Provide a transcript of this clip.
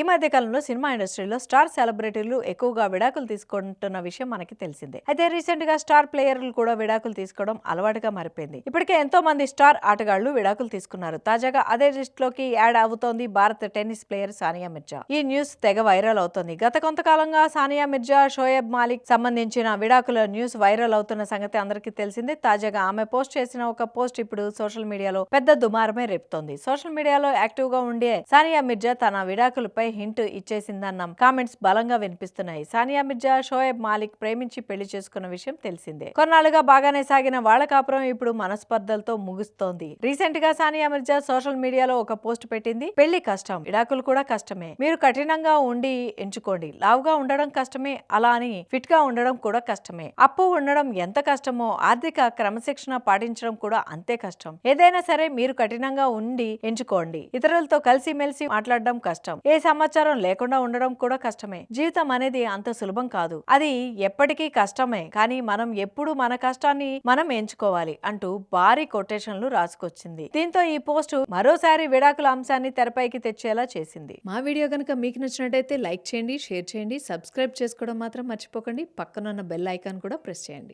ఈ మధ్య కాలంలో సినిమా ఇండస్ట్రీలో స్టార్ సెలబ్రిటీలు ఎక్కువగా విడాకులు తీసుకుంటున్న విషయం మనకి తెలిసిందే. అయితే రీసెంట్గా స్టార్ ప్లేయర్లు కూడా విడాకులు తీసుకోవడం అలవాటుగా మారిపోయింది. ఇప్పటికే ఎంతో మంది స్టార్ ఆటగాళ్ళు విడాకులు తీసుకున్నారు. తాజాగా అదే లిస్ట్లోకి యాడ్ అవుతోంది భారత టెన్నిస్ ప్లేయర్ సానియా మిర్జా. ఈ న్యూస్ తెగ వైరల్ అవుతోంది. గత కొంతకాలంగా సానియా మిర్జా షోయబ్ మాలిక్ సంబంధించిన విడాకుల న్యూస్ వైరల్ అవుతున్న సంగతి అందరికీ తెలిసిందే. తాజాగా ఆమె పోస్ట్ చేసిన ఒక పోస్ట్ ఇప్పుడు సోషల్ మీడియాలో పెద్ద దుమారమే రేపుతోంది. సోషల్ మీడియాలో యాక్టివ్గా ఉండే సానియా మిర్జా తన విడాకులపై హింట్ ఇచ్చేసిందన్న. కామెంట్స్ బలంగా వినిపిస్తున్నాయి. సానియా మిర్జా షోయబ్ మాలిక్ ప్రేమించి పెళ్ళి చేసుకున్న విషయం తెలిసిందే. కొన్నాళ్ళుగా బాగానే సాగిన వాళ్ళ కాపురం ఇప్పుడు మనస్పర్ధలతో ముగుస్తోంది. రీసెంట్గా సానియా మిర్జా సోషల్ మీడియాలో ఒక పోస్ట్ పెట్టింది పెళ్ళి కష్టం విడాకులు కూడా కష్టమే. మీరు కఠినంగా ఉండి ఎంచుకోండి. లావుగా ఉండడం కష్టమే అలా అని ఫిట్గా ఉండడం కూడా కష్టమే. అప్పు ఉండడం ఎంత కష్టమో ఆర్థిక క్రమశిక్షణ పాటించడం కూడా అంతే కష్టం. ఏదైనా సరే మీరు కఠినంగా ఉండి ఎంచుకోండి. ఇతరులతో కలిసి మెలిసి మాట్లాడడం కష్టం. ఏ సమాచారం లేకుండా ఉండడం కూడా కష్టమే. జీవితం అనేది అంత సులభం కాదు. అది ఎప్పటికీ కష్టమే. కానీ మనం ఎప్పుడు మన కష్టాన్ని మనం ఎంచుకోవాలి అంటూ భారీ కొటేషన్లు రాసుకొచ్చింది. దీంతో ఈ పోస్ట్ మరోసారి విడాకుల అంశాన్ని తెరపైకి తెచ్చేలా చేసింది. మా వీడియో కనుక మీకు నచ్చినట్టయితే లైక్ చేయండి షేర్ చేయండి సబ్స్క్రైబ్ చేసుకోవడం మాత్రం మర్చిపోకండి. పక్కనున్న బెల్ ఐకాన్ కూడా ప్రెస్ చేయండి.